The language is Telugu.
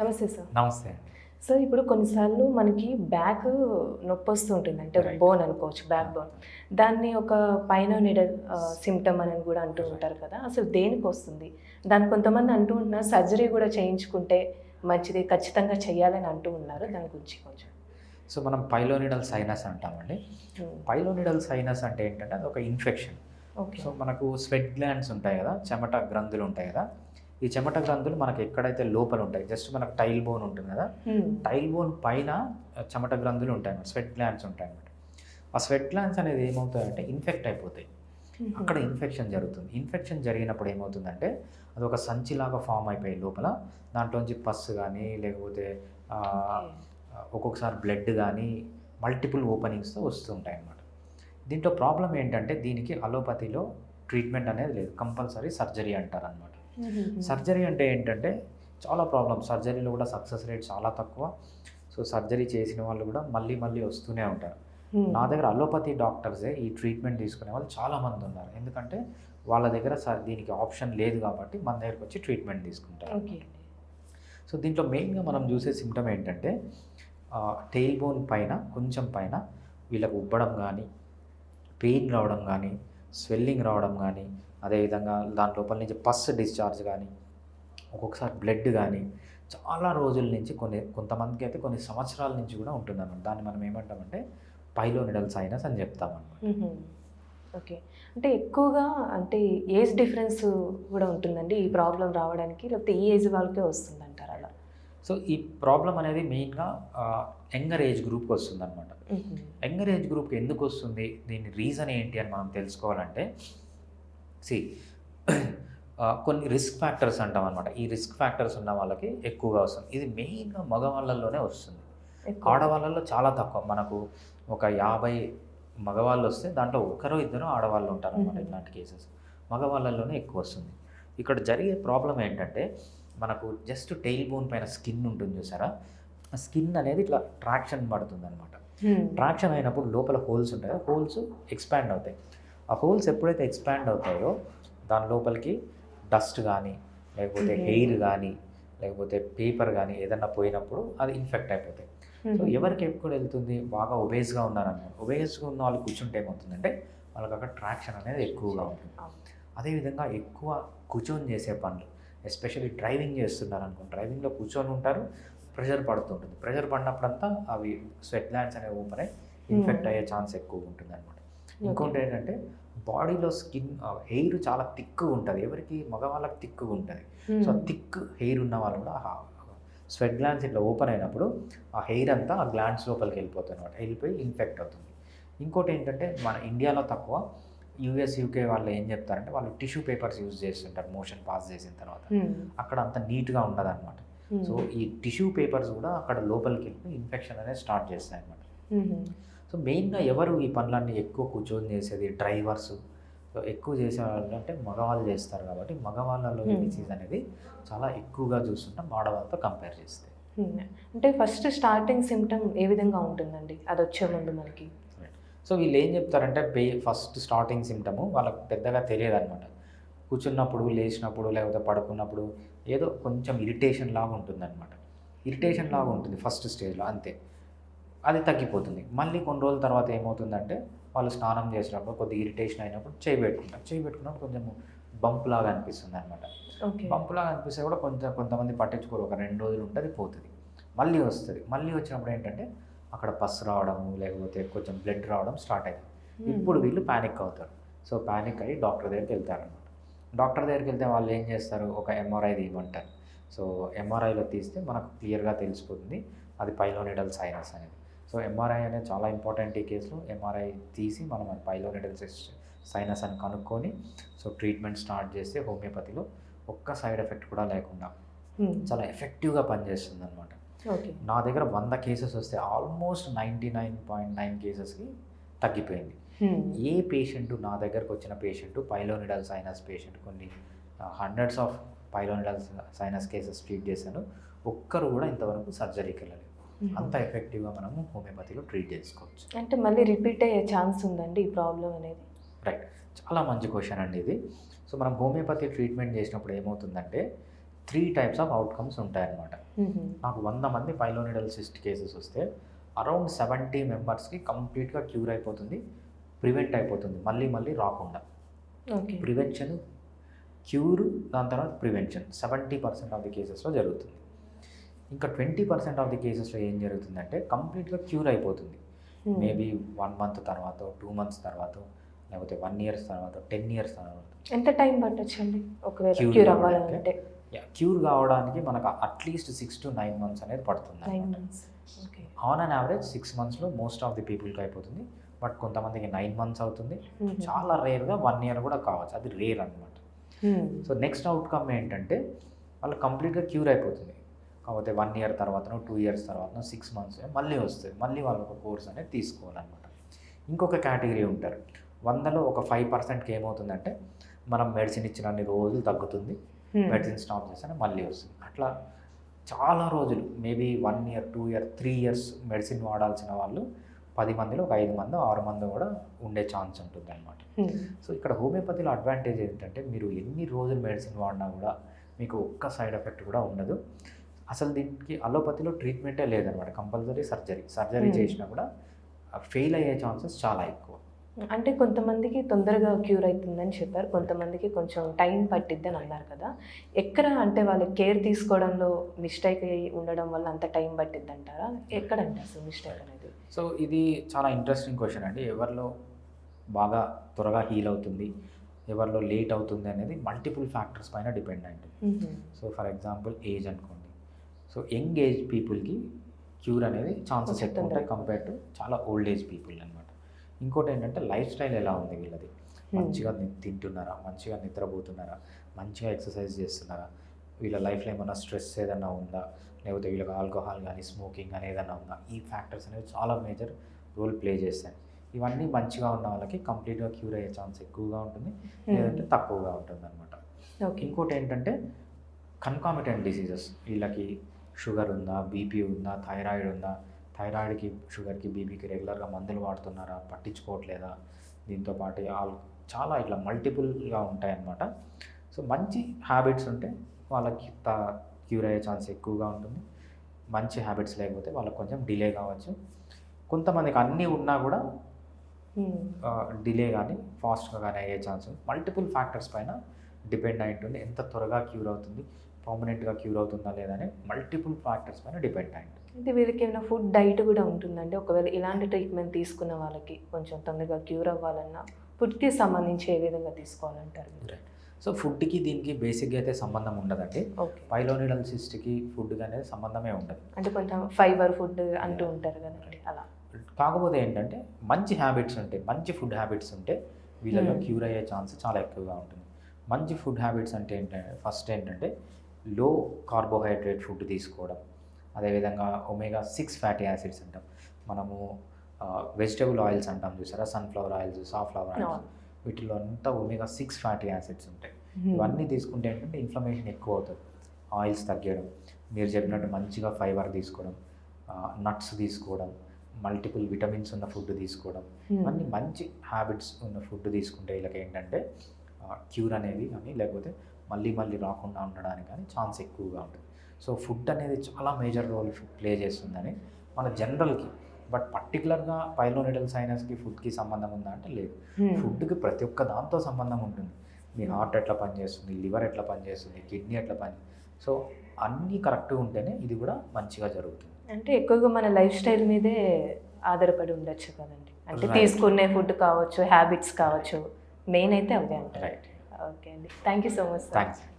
నమస్తే సార్. నమస్తే సార్ ఇప్పుడు కొన్నిసార్లు మనకి బ్యాక్ నొప్పి వస్తూ ఉంటుంది అంటే. బోన్ అనుకోవచ్చు బ్యాక్ బోన్. దాన్ని ఒక పైన నిడల్ సిమ్టమ్ అని కూడా అంటూ ఉంటారు కదా. అసలు దేనికి వస్తుంది? దాన్ని కొంతమంది అంటూ ఉంటున్నారు సర్జరీ కూడా చేయించుకుంటే మంచిది ఖచ్చితంగా చేయాలని అంటూ ఉన్నారు. దాని గురించి కొంచెం. సో మనం పైలోనిడల్ సైనస్ అంటామండి. పైలోనిడల్ సైనస్ అంటే ఏంటంటే అది ఒక ఇన్ఫెక్షన్. ఓకే. సో మనకు స్వెట్ గ్లాండ్స్ ఉంటాయి కదా చెమట గ్రంథులు ఉంటాయి కదా. ఈ చెమట గ్రంథులు మనకు ఎక్కడైతే లోపల ఉంటాయి జస్ట్ మనకు టైల్ బోన్ ఉంటుంది కదా టైల్ బోన్ పైన చెమట గ్రంథులు ఉంటాయి అన్నమాట స్వెట్ గ్లాండ్స్ ఉంటాయి అన్నమాట. ఆ స్వెట్ గ్లాండ్స్ అనేది ఏమవుతాయంటే ఇన్ఫెక్ట్ అయిపోతాయి. అక్కడ ఇన్ఫెక్షన్ జరుగుతుంది. ఇన్ఫెక్షన్ జరిగినప్పుడు ఏమవుతుందంటే అది ఒక సంచిలాగా ఫామ్ అయిపోయి లోపల దాంట్లోంచి పస్ కానీ లేకపోతే ఒక్కొక్కసారి బ్లడ్ కానీ మల్టిపుల్ ఓపెనింగ్స్తో వస్తుంటాయి అన్నమాట. దీంట్లో ప్రాబ్లం ఏంటంటే దీనికి అలోపతిలో ట్రీట్మెంట్ అనేది లేదు. కంపల్సరీ సర్జరీ అంటారు అనమాట సర్జరీ అంటే ఏంటంటే చాలా ప్రాబ్లం సర్జరీలో కూడా సక్సెస్ రేట్ చాలా తక్కువ. సో సర్జరీ చేసిన వాళ్ళు కూడా మళ్ళీ మళ్ళీ వస్తూనే ఉంటారు. నా దగ్గర అలోపతి డాక్టర్సే ఈ ట్రీట్మెంట్ తీసుకునే వాళ్ళు చాలామంది ఉన్నారు. ఎందుకంటే వాళ్ళ దగ్గర దీనికి ఆప్షన్ లేదు కాబట్టి మన దగ్గరకు వచ్చి ట్రీట్మెంట్ తీసుకుంటారు. ఓకే సో దీంట్లో మెయిన్గా మనం చూసే సిమ్టమ్ ఏంటంటే టెయిల్ బోన్ పైన కొంచెం పైన వీళ్ళకు ఉబ్బడం కానీ పెయిన్ రావడం కానీ స్వెల్లింగ్ రావడం కానీ అదేవిధంగా దాని లోపల నుంచి పస్ డిశ్చార్జ్ కానీ ఒక్కొక్కసారి బ్లడ్ కానీ చాలా రోజుల నుంచి కొన్ని కొంతమందికి అయితే కొన్ని సంవత్సరాల నుంచి కూడా ఉంటుందన్నమాట. దాన్ని మనం ఏమంటామంటే పైలోనిడల్ సైనస్ అని చెప్తామన్నమాట. ఓకే. అంటే ఎక్కువగా అంటే ఏజ్ డిఫరెన్స్ కూడా ఉంటుందండి ఈ ప్రాబ్లం రావడానికి? లేకపోతే ఈ ఏజ్ వాళ్ళకే వస్తుంది సో ఈ ప్రాబ్లం అనేది మెయిన్గా యంగర్ ఏజ్ గ్రూప్కి వస్తుంది అనమాట యంగర్ ఏజ్ గ్రూప్కి ఎందుకు వస్తుంది? దీని రీజన్ ఏంటి అని మనం తెలుసుకోవాలంటే సి కొన్ని రిస్క్ ఫ్యాక్టర్స్ అంటాం అనమాట ఈ రిస్క్ ఫ్యాక్టర్స్ ఉన్న వాళ్ళకి ఎక్కువగా వస్తుంది. ఇది మెయిన్గా మగవాళ్ళల్లోనే వస్తుంది. ఎక్కువ. ఆడవాళ్ళల్లో చాలా తక్కువ. మనకు ఒక యాభై మగవాళ్ళు వస్తే దాంట్లో ఒకరు ఇద్దరు ఆడవాళ్ళు ఉంటారు అనమాట. ఇట్లాంటి కేసెస్. మగవాళ్ళల్లోనే ఎక్కువ వస్తుంది. ఇక్కడ జరిగే ప్రాబ్లం ఏంటంటే మనకు జస్ట్ టెయిల్ బోన్ పైన స్కిన్ ఉంటుంది చూసారా? ఆ స్కిన్ అనేది ఇట్లా ట్రాక్షన్ పడుతుంది అనమాట Hmm. ట్రాక్షన్ అయినప్పుడు లోపల హోల్స్ ఉంటాయి. హోల్స్ ఎక్స్పాండ్ అవుతాయి. ఆ హోల్స్ ఎప్పుడైతే ఎక్స్పాండ్ అవుతాయో దాని లోపలికి డస్ట్ కానీ లేకపోతే. హెయిర్ కానీ లేకపోతే పేపర్ కానీ ఏదన్నా పోయినప్పుడు అది ఇన్ఫెక్ట్ అయిపోతాయి. So Hmm. ఎవరికి ఎక్కువ వెళ్తుంది? బాగా ఒబేస్గా ఉన్నారన్నమాట. ఒబేస్గా ఉన్న వాళ్ళు కూర్చుంటే ఏమవుతుందంటే వాళ్ళకి అక్కడ ట్రాక్షన్ అనేది ఎక్కువగా ఉంటుంది. అదేవిధంగా ఎక్కువ కూర్చొని చేసే పనులు. ఎస్పెషల్లీ డ్రైవింగ్ చేస్తున్నారు అనుకోండి. డ్రైవింగ్లో కూర్చొని ఉంటారు ప్రెషర్ పడుతుంటుంది ప్రెషర్ పడినప్పుడంతా అవి స్వెట్ గ్లాండ్స్ అనేవి ఓపెన్ అయ్యి ఇన్ఫెక్ట్ అయ్యే ఛాన్స్ ఎక్కువ ఉంటుంది అనమాట ఇంకోటి ఏంటంటే బాడీలో స్కిన్ హెయిర్ చాలా థిక్గా ఉంటుంది. ఎవరికి మగవాళ్ళకి థిక్గా ఉంటుంది. సో థిక్ హెయిర్ ఉన్న వాళ్ళు కూడా స్వెట్ గ్లాండ్స్ ఇట్లా ఓపెన్ అయినప్పుడు ఆ హెయిర్ అంతా ఆ గ్లాండ్స్ లోపలికి వెళ్ళిపోతుంది అనమాట వెళ్ళిపోయి ఇన్ఫెక్ట్ అవుతుంది. ఇంకోటి ఏంటంటే మన ఇండియాలో తక్కువ యూఎస్ యూకే వాళ్ళు ఏం చెప్తారంటే వాళ్ళు టిష్యూ పేపర్స్ యూజ్ చేస్తుంటారు మోషన్ పాస్ చేసిన తర్వాత. అక్కడ అంత నీట్గా ఉండదు అనమాట. సో ఈ టిష్యూ పేపర్స్ కూడా అక్కడ లోపలికి వెళ్ళి ఇన్ఫెక్షన్ అనేది స్టార్ట్ చేస్తాయి అనమాట. సో మెయిన్గా ఎవరు ఈ పనులన్నీ ఎక్కువ కూర్చొని చేసేది డ్రైవర్స్ సో ఎక్కువ చేసే వాళ్ళు అంటే మగవాళ్ళు చేస్తారు కాబట్టి మగవాళ్ళలో ఈ. డిసీజ్ అనేది చాలా ఎక్కువగా చూస్తుంటాం ఆడవాళ్ళతో కంపేర్ చేస్తే. అంటే ఫస్ట్ స్టార్టింగ్ సిమ్టమ్ ఏ విధంగా ఉంటుందండి అది వచ్చే ముందు మనకి సో వీళ్ళు ఏం చెప్తారంటే పే ఫస్ట్ స్టార్టింగ్ సిమ్టము వాళ్ళకి పెద్దగా తెలియదు అనమాట కూర్చున్నప్పుడు లేచినప్పుడు లేకపోతే పడుకున్నప్పుడు ఏదో కొంచెం ఇరిటేషన్ లాగా ఉంటుంది అనమాట ఇరిటేషన్ లాగా ఉంటుంది ఫస్ట్ స్టేజ్లో అంతే. అది తగ్గిపోతుంది. మళ్ళీ కొన్ని రోజుల తర్వాత ఏమవుతుందంటే వాళ్ళు స్నానం చేసినప్పుడు కొద్దిగా ఇరిటేషన్ అయినప్పుడు చేయి పెట్టుకుంటారు. చేయి పెట్టుకున్నప్పుడు కొంచెం బంప్ లాగా అనిపిస్తుంది అనమాట బంప్ లాగా అనిపిస్తే కూడా కొంచెం కొంతమంది పట్టించుకోరు. ఒక రెండు రోజులు ఉంటుంది పోతుంది. మళ్ళీ వస్తుంది. మళ్ళీ వచ్చినప్పుడు ఏంటంటే అక్కడ పస్ రావడము లేకపోతే కొంచెం బ్లడ్ రావడం స్టార్ట్ అయింది. ఇప్పుడు వీళ్ళు ప్యానిక్ అవుతారు. సో ప్యానిక్ అయ్యి డాక్టర్ దగ్గరికి వెళ్తారనమాట డాక్టర్ దగ్గరికి వెళ్తే వాళ్ళు ఏం చేస్తారు? ఒక ఎంఆర్ఐ తీయమంటారు. సో ఎంఆర్ఐలో తీస్తే మనకు క్లియర్గా తెలిసిపోతుంది అది పైలోనిడల్ సైనస్ అనేది. సో ఎంఆర్ఐ అనేది చాలా ఇంపార్టెంట్ ఈ కేసులో. ఎంఆర్ఐ తీసి మనం పైలోనిడల్ సైనస్ అని కనుక్కొని సో ట్రీట్మెంట్ స్టార్ట్ చేస్తే హోమియోపతిలో ఒక్క సైడ్ ఎఫెక్ట్ కూడా లేకుండా. చాలా ఎఫెక్టివ్గా పనిచేస్తుంది అనమాట నా దగ్గర వంద కేసెస్ వస్తే almost ninety nine point nine కేసెస్కి తగ్గిపోయింది. Hmm. ఏ పేషెంట్ నా దగ్గరకు వచ్చిన పేషెంట్ పైలోనిడల్ సైనస్ పేషెంట్ కొన్ని hundreds of pilonidal sinus cases treat చేశాను. ఒక్కరు కూడా ఇంతవరకు సర్జరీకి వెళ్ళలేదు. Hmm. అంత ఎఫెక్టివ్గా మనము హోమియోపతిలో ట్రీట్ చేసుకోవచ్చు. అంటే మళ్ళీ రిపీట్ అయ్యే ఛాన్స్ ఉందండి ఈ ప్రాబ్లం అనేది? రైట్ చాలా మంచి క్వశ్చన్ అండి ఇది. సో మనం హోమియోపతి ట్రీట్మెంట్ చేసినప్పుడు ఏమవుతుందంటే త్రీ టైప్స్ ఆఫ్ అవుట్కమ్స్ ఉంటాయన్నమాట. నాకు వంద మంది పైలోనిడల్ సిస్ట్ కేసెస్ వస్తే అరౌండ్ సెవెంటీ మెంబర్స్కి కంప్లీట్గా క్యూర్ అయిపోతుంది ప్రివెంట్ అయిపోతుంది మళ్ళీ మళ్ళీ రాకుండా. ప్రివెన్షన్ క్యూర్ దాని తర్వాత prevention seventy percent of the కేసెస్లో జరుగుతుంది. ఇంకా ట్వంటీ పర్సెంట్ ఆఫ్ ది కేసెస్లో ఏం జరుగుతుందంటే కంప్లీట్గా క్యూర్ అయిపోతుంది. మేబీ వన్ మంత్ తర్వాత టూ మంత్స్ తర్వాత లేకపోతే వన్ ఇయర్స్ తర్వాత టెన్ ఇయర్స్ తర్వాత. ఎంత టైం పట్టొచ్చండి? ఒకవేళ క్యూర్? అవ్వాలంటే క్యూర్ కావడానికి మనకు at least six to nine months అనేది పడుతుంది ఆన్ అన్ యావరేజ్ సిక్స్ మంత్స్లో మోస్ట్ ఆఫ్ ది పీపుల్కి అయిపోతుంది. బట్ కొంతమందికి నైన్ మంత్స్ అవుతుంది. మ్మ్. చాలా రేర్గా వన్ ఇయర్ కూడా కావచ్చు. అది రేర్ అనమాట. సో నెక్స్ట్ అవుట్కమ్ ఏంటంటే వాళ్ళు కంప్లీట్గా క్యూర్ అయిపోతుంది. కాకపోతే వన్ ఇయర్ తర్వాతనో టూ ఇయర్స్ తర్వాతనో సిక్స్ మంత్స్ మళ్ళీ వస్తుంది. మళ్ళీ వాళ్ళు ఒక కోర్స్ అనేది తీసుకోవాలన్నమాట. ఇంకొక కేటగిరీ ఉంటారు. వందలో ఒక ఫైవ్ పర్సెంట్కి ఏమవుతుందంటే మనం మెడిసిన్ ఇచ్చిన అన్ని రోజులు తగ్గుతుంది. మెడిసిన్ స్టాప్ చేస్తేనే మళ్ళీ వస్తుంది. అట్లా చాలా రోజులు maybe one year two year three years medicine వాడాల్సిన వాళ్ళు పది మందిలో ఒక ఐదు మంది ఆరు మంది కూడా ఉండే ఛాన్స్ ఉంటుంది అనమాట మ్మ్. సో ఇక్కడ హోమియోపతిలో అడ్వాంటేజ్ ఏంటంటే మీరు ఎన్ని రోజులు మెడిసిన్ వాడినా కూడా మీకు ఒక్క సైడ్ ఎఫెక్ట్ కూడా ఉండదు. అసలు దీనికి అలోపతిలో ట్రీట్మెంటే లేదనమాట కంపల్సరీ సర్జరీ. Surgery Hmm. చేసినా కూడా ఫెయిల్ అయ్యే ఛాన్సెస్ చాలా ఎక్కువ. అంటే కొంతమందికి తొందరగా క్యూర్ అవుతుందని చెప్పారు. కొంతమందికి కొంచెం టైం పట్టిద్ది అని అన్నారు కదా. ఎక్కడ అంటే వాళ్ళు కేర్ తీసుకోవడంలో మిస్టేక్ అయ్యి ఉండడం వల్ల అంత టైం పట్టిద్ది అంటారా ఎక్కడంటే అసలు మిస్టేక్ అనేది? సో ఇది చాలా ఇంట్రెస్టింగ్ క్వశ్చన్ అండి. ఎవరిలో బాగా త్వరగా హీల్ అవుతుంది ఎవరిలో లేట్ అవుతుంది అనేది మల్టిపుల్ ఫ్యాక్టర్స్ పైన depend hmm. So for example age అనుకోండి. సో యంగ్ ఏజ్ పీపుల్కి క్యూర్ అనేది ఛాన్సెస్ ఎక్కువ ఉంటాయి. కంపేర్ టు చాలా ఓల్డ్ ఏజ్ పీపుల్ అనమాట ఇంకోటి ఏంటంటే లైఫ్ స్టైల్ ఎలా ఉంది వీళ్ళది? మంచిగా తింటున్నారా? మంచిగా నిద్రపోతున్నారా? మంచిగా ఎక్సర్సైజ్ చేస్తున్నారా? వీళ్ళ లైఫ్లో ఏమైనా స్ట్రెస్ ఏదైనా ఉందా? లేకపోతే వీళ్ళకి ఆల్కహాల్ కానీ స్మోకింగ్ కానీ ఏదైనా ఉందా? ఈ ఫ్యాక్టర్స్ అనేవి చాలా మేజర్ రోల్ ప్లే చేస్తాయి. ఇవన్నీ మంచిగా ఉన్న వాళ్ళకి కంప్లీట్గా క్యూర్ అయ్యే ఛాన్స్ ఎక్కువగా ఉంటుంది. లేదంటే తక్కువగా ఉంటుంది అనమాట ఇంకోటి ఏంటంటే కన్కామిటెంట్ డిసీజెస్ వీళ్ళకి షుగర్ ఉందా బీపీ ఉందా థైరాయిడ్ ఉందా? థైరాయిడ్కి షుగర్కి బీపీకి రెగ్యులర్గా మందులు వాడుతున్నారా పట్టించుకోవట్లేదా? దీంతో పాటు ఆల్ చాలా ఇట్లా మల్టిపుల్గా ఉంటాయన్నమాట. సో మంచి హ్యాబిట్స్ ఉంటే వాళ్ళకి త క్యూర్ అయ్యే ఛాన్స్ ఎక్కువగా ఉంటుంది. మంచి హ్యాబిట్స్ లేకపోతే వాళ్ళకి కొంచెం డిలే కావచ్చు. కొంతమందికి అన్నీ ఉన్నా కూడా మ్మ్. డిలే కానీ ఫాస్ట్గా కానీ అయ్యే ఛాన్స్ ఉంది. మల్టిపుల్ ఫ్యాక్టర్స్ పైన డిపెండ్ అయి ఉంటుంది. ఎంత త్వరగా క్యూర్ అవుతుంది పర్మనెంట్గా క్యూర్ అవుతుందా లేదా అని మల్టిపుల్ ఫ్యాక్టర్స్ పైన డిపెండ్ అయి ఉంటుంది. అయితే వీళ్ళకి ఏమైనా ఫుడ్ డైట్ కూడా ఉంటుందండి? ఒకవేళ ఇలాంటి ట్రీట్మెంట్ తీసుకున్న వాళ్ళకి కొంచెం తొందరగా క్యూర్ అవ్వాలన్నా ఫుడ్కి సంబంధించి ఏ విధంగా తీసుకోవాలంటారు? సో ఫుడ్కి దీనికి బేసిక్గా అయితే సంబంధం ఉండదండి. ఓకే పైలోనిడల్ సిస్ట్కి ఫుడ్ అనేది సంబంధమే ఉండదు అంటే కొంచెం ఫైబర్ ఫుడ్ అంటూ ఉంటారు కదండి అలా. కాకపోతే ఏంటంటే మంచి హ్యాబిట్స్ ఉంటాయి మంచి ఫుడ్ హ్యాబిట్స్ ఉంటే వీళ్ళలో Hmm. క్యూర్ అయ్యే ఛాన్స్ చాలా ఎక్కువగా ఉంటుంది. మంచి ఫుడ్ హ్యాబిట్స్ అంటే ఏంటంటే ఫస్ట్ ఏంటంటే లో కార్బోహైడ్రేట్ ఫుడ్ తీసుకోవడం. అదేవిధంగా ఒమేగా సిక్స్ ఫ్యాటీ యాసిడ్స్ అంటాం మనము వెజిటబుల్ ఆయిల్స్ అంటాం చూసారా సన్ఫ్లవర్ ఆయిల్స్ సాఫ్లవర్ ఆయిల్స్. వీటిలో అంతా ఒమేగా సిక్స్ ఫ్యాటీ యాసిడ్స్ ఉంటాయి. ఇవన్నీ తీసుకుంటే ఏంటంటే ఇన్ఫ్లమేషన్ ఎక్కువ అవుతుంది ఆయిల్స్ తగ్గడం మీరు చెప్పినట్టు మంచిగా ఫైబర్ తీసుకోవడం నట్స్ తీసుకోవడం మల్టిపుల్ విటమిన్స్ ఉన్న ఫుడ్ తీసుకోవడం. అన్ని మంచి హ్యాబిట్స్ ఉన్న ఫుడ్ తీసుకుంటే వీళ్ళకి ఏంటంటే క్యూర్ అనేది కానీ లేకపోతే మళ్ళీ మళ్ళీ రాకుండా ఉండడానికి కానీ ఛాన్స్ ఎక్కువగా ఉంటుంది సో ఫుడ్ అనేది చాలా మేజర్ రోల్ ప్లే చేస్తుందని మన జనరల్కి. బట్ పర్టికులర్గా పైలోనిడల్ సైనస్కి ఫుడ్కి సంబంధం ఉందా అంటే లేదు. ఫుడ్కి ప్రతి ఒక్క దాంతో సంబంధం ఉంటుంది. మీ హార్ట్ ఎట్లా పనిచేస్తుంది లివర్ ఎట్లా పనిచేస్తుంది కిడ్నీ ఎట్లా పని సో అన్నీ కరెక్ట్గా ఉంటేనే ఇది కూడా మంచిగా జరుగుతుంది. అంటే ఎక్కువగా మన లైఫ్ స్టైల్ మీదే ఆధారపడి ఉండొచ్చు కదండి. అంటే. తీసుకునే ఫుడ్ కావచ్చు హ్యాబిట్స్ కావచ్చు మెయిన్ అయితే అవే అంటారు రైట్ ఓకే అండి. Thank you so much thanks